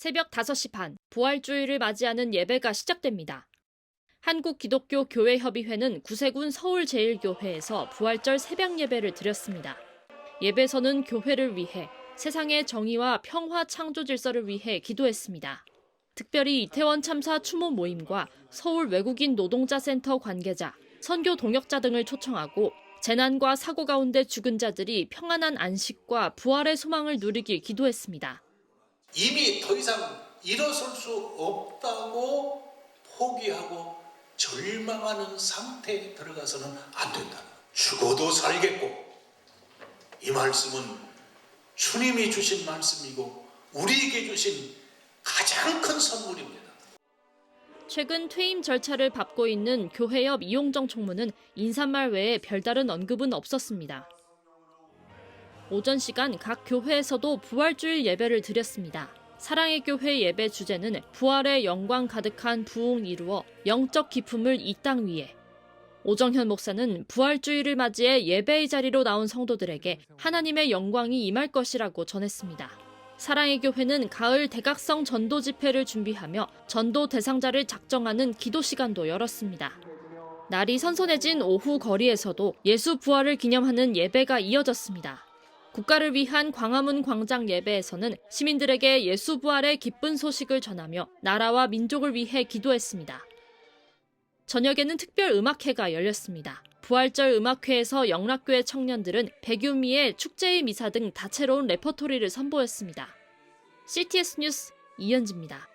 새벽 5시 반 부활주의를 맞이하는 예배가 시작됩니다. 한국기독교 교회협의회는 구세군 서울제일교회에서 부활절 새벽 예배를 드렸습니다. 예배서는 교회를 위해 세상의 정의와 평화 창조 질서를 위해 기도했습니다. 특별히 이태원 참사 추모 모임과 서울 외국인 노동자 센터 관계자, 선교 동역자 등을 초청하고 재난과 사고 가운데 죽은 자들이 평안한 안식과 부활의 소망을 누리길 기도했습니다. 이미 더 이상 일어설 수 없다고 포기하고 절망하는 상태에 들어가서는 안 된다. 죽어도 살겠고 이 말씀은 주님이 주신 말씀이고 우리에게 주신 가장 큰 선물입니다. 최근 퇴임 절차를 밟고 있는 교회협 이용정 총무는 인사말 외에 별다른 언급은 없었습니다. 오전 시간 각 교회에서도 부활주일 예배를 드렸습니다. 사랑의 교회 예배 주제는 부활의 영광 가득한 부흥 이루어 영적 기품을 이 땅 위에. 오정현 목사는 부활주의를 맞이해 예배의 자리로 나온 성도들에게 하나님의 영광이 임할 것이라고 전했습니다. 사랑의 교회는 가을 대각성 전도 집회를 준비하며 전도 대상자를 작정하는 기도 시간도 열었습니다. 날이 선선해진 오후 거리에서도 예수 부활을 기념하는 예배가 이어졌습니다. 국가를 위한 광화문 광장 예배에서는 시민들에게 예수 부활의 기쁜 소식을 전하며 나라와 민족을 위해 기도했습니다. 저녁에는 특별 음악회가 열렸습니다. 부활절 음악회에서 영락교회 청년들은 백유미의 축제의 미사 등 다채로운 레퍼토리를 선보였습니다. CTS 뉴스 이현지입니다.